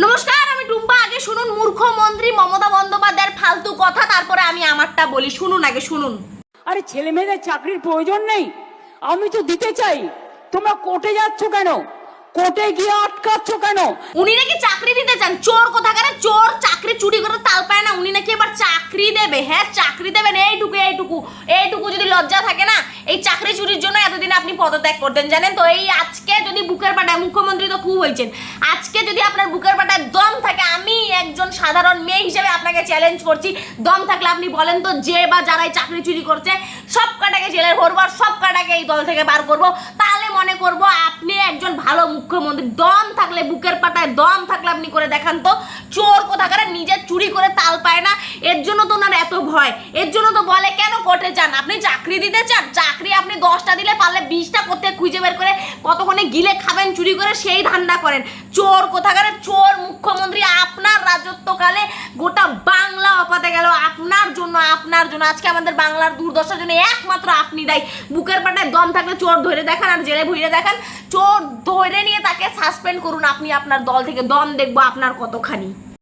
নমস্কার আমি টুম্পা। আগে শুনুন মূর্খমন্ত্রী মমতা বন্দ্যোপাধ্যায়ের ফালতু কথা তারপরে আমি আমারটা বলি। শুনুন আগে শুনুন। আরে ছেলে মেয়েদের চাকরির প্রয়োজন নেই। আমি তো দিতে চাই। তোমরা কোর্টে যাচ্ছ কেন? কোর্টে গিয়ে আটকাচ্ছ কেন? উনি নাকি চাকরি দিতে চান। চোর কোথাকারে? চোর চাকরি চুরি করে তাল পায় না। উনি নাকি এবার চাকরি দেবে। হ্যাঁ চাকরি দেবেন। এইটুকু এইটুকু। এইটুকু যদি লজ্জা থাকে না এই চাকরি চুরির জন্য এতদিন আপনি পদত্যাগ করতেন, জানেন তো? এই আজকে যদি বুকের পাটায় মুখ্যমন্ত্রী তো খুব হয়েছেন। আজকে যদি আপনার বুকের পাটায় দম থাকে, আমি একজন সাধারণ মেয়ে হিসেবে আপনাকে চ্যালেঞ্জ করছি। দম থাকলে আপনি বলেন তো, যে বা যারাই চাকরি চুরি করছে, সব কাটাকে জেলে ভরবো আর সব কাটাকে এই দল থেকে বার করব। তাহলে মনে করব আপনি একজন ভালো মুখ্যমন্ত্রী। দম থাকলে, বুকের পাটায় দম থাকলে আপনি করে দেখান তো। চোর কোথাকারে নিজে চুরি করে তাল পায় না এর জন্য তো ভয় এর জন্য তো বলে, কেন কোর্টে চান আপনি চাকরি দিতে চান? চাকরি আপনি দশটা দিলে পারলে বিশটা করতে খুঁজে বের করে কতক্ষণে গিলে খাবেন, চুরি করে সেই ধান্দা করেন। চোর কোথাকারে? চোর, মুখ্যমন্ত্রী, আপনার রাজত্বকালে গোটা বাংলা অপাতে গেল। আপনার জন্য আপনার জন্য। আজকে আমাদের বাংলার দুর্দশার জন্য একমাত্র আপনি দায়ী। বুকের পাটায় দম থাকলে চোর ধরে দেখান আর জেলে ভুইরে দেখান। চোর ধরে নিয়ে তাকে সাসপেন্ড করুন। আপনি আপনার দল থেকে দম দেখব আপনার কতখানি।